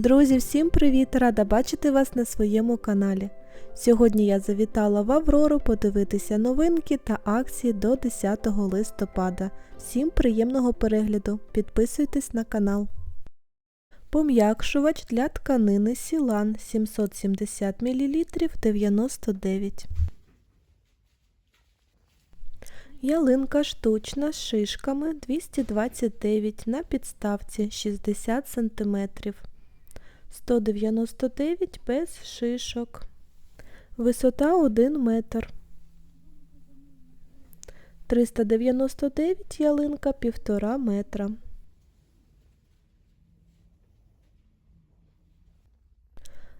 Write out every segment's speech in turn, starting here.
Друзі, всім привіт! Рада бачити вас на своєму каналі. Сьогодні я завітала в Аврору подивитися новинки та акції до 10 листопада. Всім приємного перегляду! Підписуйтесь на канал. Пом'якшувач для тканини Сілан 770 мл 99. Ялинка штучна з шишками 229 на підставці 60 см. 199 без шишок. Висота 1 метр. 399 ялинка 1,5 метра.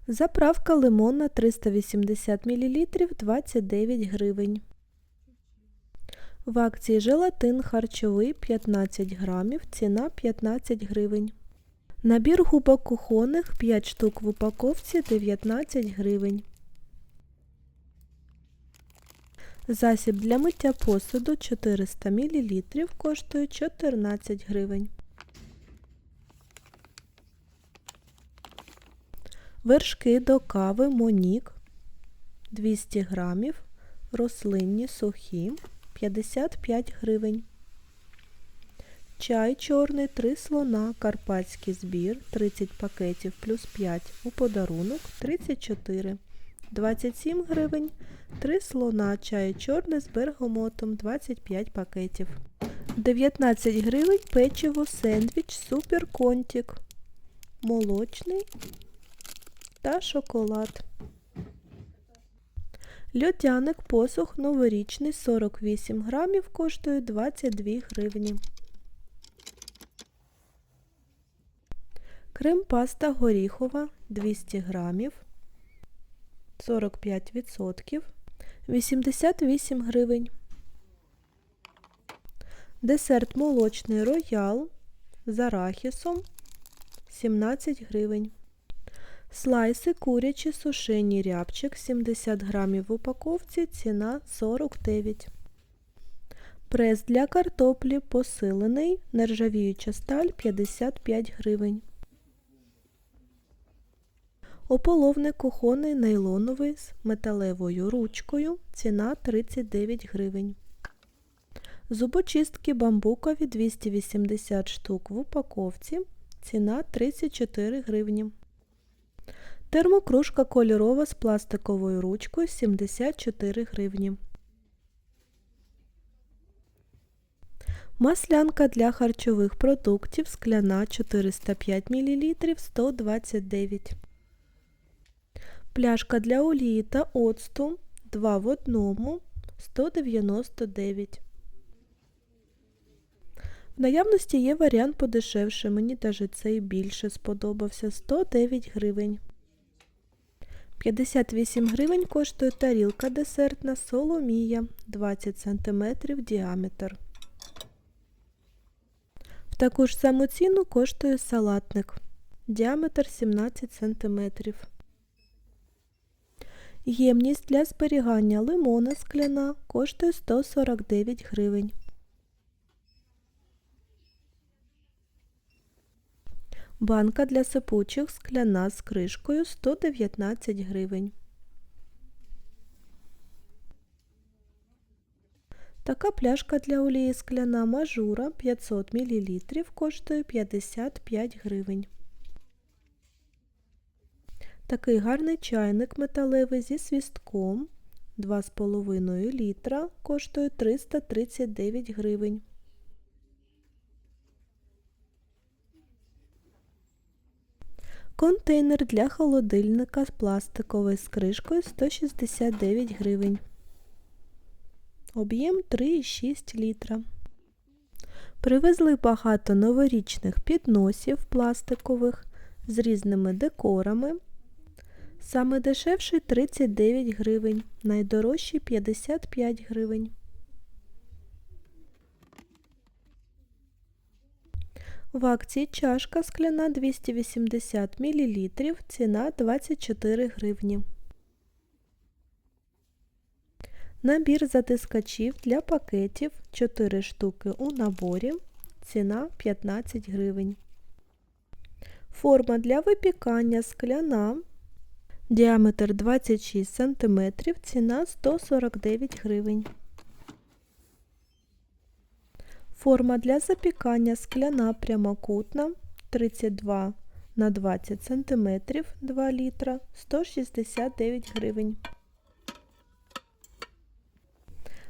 Заправка лимонна 380 мл 29 гривень. В акції желатин харчовий 15 грамів, ціна 15 гривень. Набір губок кухонних 5 штук в упаковці 19 гривень. Засіб для миття посуду 400 мл коштує 14 гривень. Вершки до кави Монік 200 грамів, рослинні сухі 55 гривень. Чай чорний 3 слона, карпатський збір 30 пакетів плюс 5 у подарунок 34. 27 гривень. 3 слона, чай чорний з бергамотом 25 пакетів. 19 гривень печиво сендвіч супер контік. Молочний та шоколад. Льодяник посух новорічний 48 грамів коштує 22 гривні. Крем паста горіхова 200 грамів 45%, 88 гривень. Десерт молочний роял з арахісом 17 гривень. Слайси курячі сушені рябчик 70 грамів в упаковці, ціна 49. Прес для картоплі посилений, нержавіюча сталь 55 гривень. Ополовник кухонний нейлоновий з металевою ручкою, ціна 39 гривень. Зубочистки бамбукові 280 штук в упаковці, ціна 34 гривні. Термокружка кольорова з пластиковою ручкою 74 гривні. Маслянка для харчових продуктів скляна 405 мл 129 Пляшка для олії та оцту 2 в 1 199 В наявності є варіант подешевше, мені навіть цей більше сподобався 109 гривень. 58 гривень коштує тарілка десертна Соломія 20 см діаметр. В таку ж саму ціну коштує салатник. Діаметр 17 см. Ємність для зберігання лимона скляна коштує 149 гривень. Банка для сипучих скляна з кришкою 119 гривень. Така пляшка для олії скляна мажура 500 мл коштує 55 гривень. Такий гарний чайник металевий зі свістком 2,5 літра коштує 339 гривень. Контейнер для холодильника з пластиковою з кришкою 169 гривень. Об'єм 3,6 літра. Привезли багато новорічних підносів пластикових з різними декорами. Саме дешевший 39 гривень, найдорожчий 55 гривень. В акції чашка скляна 280 мл, ціна 24 гривні. Набір затискачів для пакетів 4 штуки у наборі, ціна 15 гривень. Форма для випікання скляна. Діаметр 26 см, ціна 149 гривень. Форма для запікання скляна прямокутна 32 на 20 см 2 літра 169 гривень.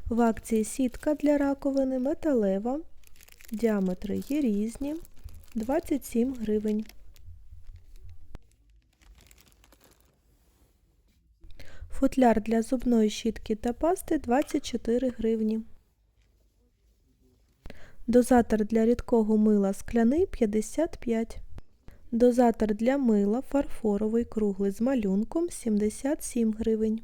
В акції сітка для раковини металева. Діаметри є різні 27 гривень. Футляр для зубної щітки та пасти 24 гривні. Дозатор для рідкого мила скляний 55. Дозатор для мила фарфоровий круглий з малюнком 77 гривень.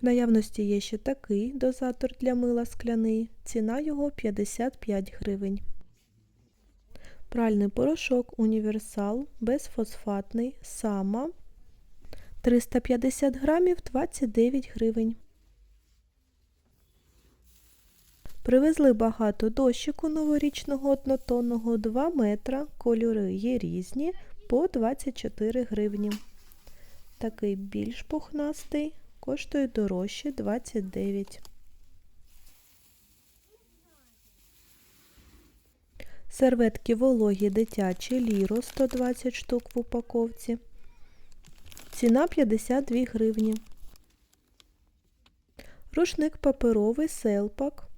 В наявності є ще такий дозатор для мила скляний. Ціна його 55 гривень. Пральний порошок універсал безфосфатний сама 350 грамів 29 гривень. Привезли багато дощику новорічного однотонного 2 метра, кольори є різні по 24 гривні. Такий більш пухнастий коштує дорожче 29. Серветки вологі дитячі ліро 120 штук в упаковці. Ціна 52 гривні. Рушник паперовий селпак.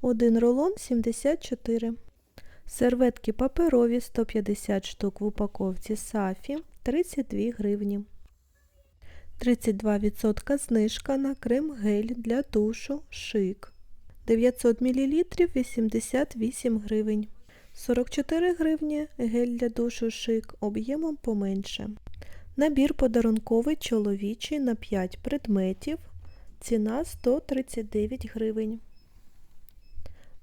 Один рулон 74. Серветки паперові 150 штук в упаковці сафі 32 гривні. 32% знижка на крем гель для душу шик. 900 мл 88 гривень. 44 гривні гель для душу шик об'ємом поменше. Набір подарунковий чоловічий на 5 предметів. Ціна 139 гривень.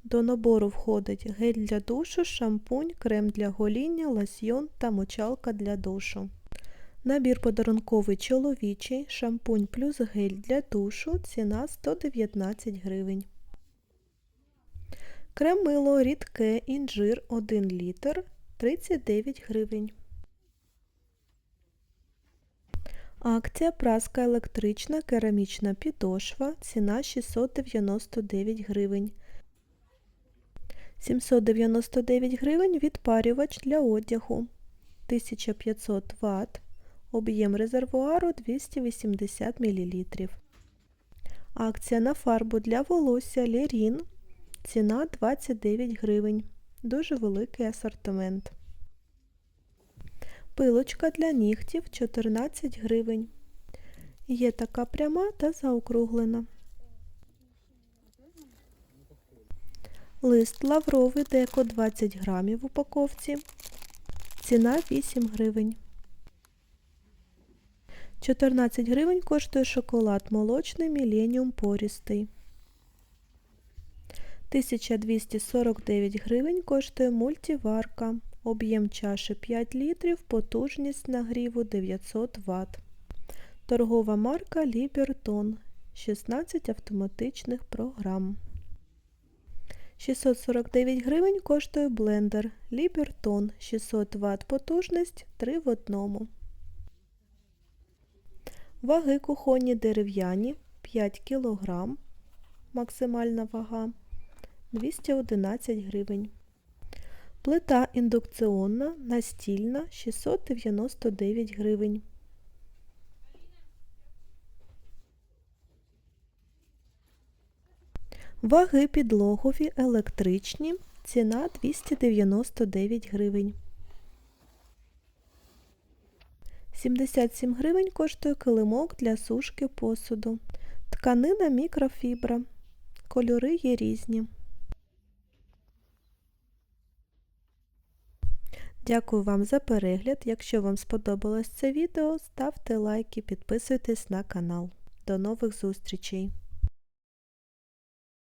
До набору входить гель для душу, шампунь, крем для гоління, лосьйон та мочалка для душу. Набір подарунковий чоловічий, шампунь плюс гель для душу, ціна 119 гривень. Крем мило рідке інжир 1 літр 39 гривень. Акція праска електрична керамічна підошва, ціна 699 гривень. 799 гривень відпарювач для одягу 1500 Вт, об'єм резервуару 280 мл. Акція на фарбу для волосся Лерін. Ціна 29 гривень. Дуже великий асортимент. Пилочка для нігтів 14 гривень. Є така пряма та заокруглена. Лист лавровий деко 20 грамів в упаковці. Ціна 8 гривень. 14 гривень коштує шоколад молочний Міленіум пористий. 1249 гривень коштує мультиварка. Об'єм чаші 5 літрів, потужність нагріву 900 Вт. Торгова марка Лібертон. 16 автоматичних програм. 649 гривень коштує блендер Лібертон 600 Вт потужність 3 в одному. Ваги кухонні дерев'яні 5 кг. Максимальна вага 211 гривень. Плита індукціонна настільна 699 гривень. Ваги підлогові електричні. Ціна 299 гривень. 77 гривень коштує килимок для сушки посуду. Тканина мікрофібра. Кольори є різні. Дякую вам за перегляд. Якщо вам сподобалось це відео, ставте лайки, підписуйтесь на канал. До нових зустрічей!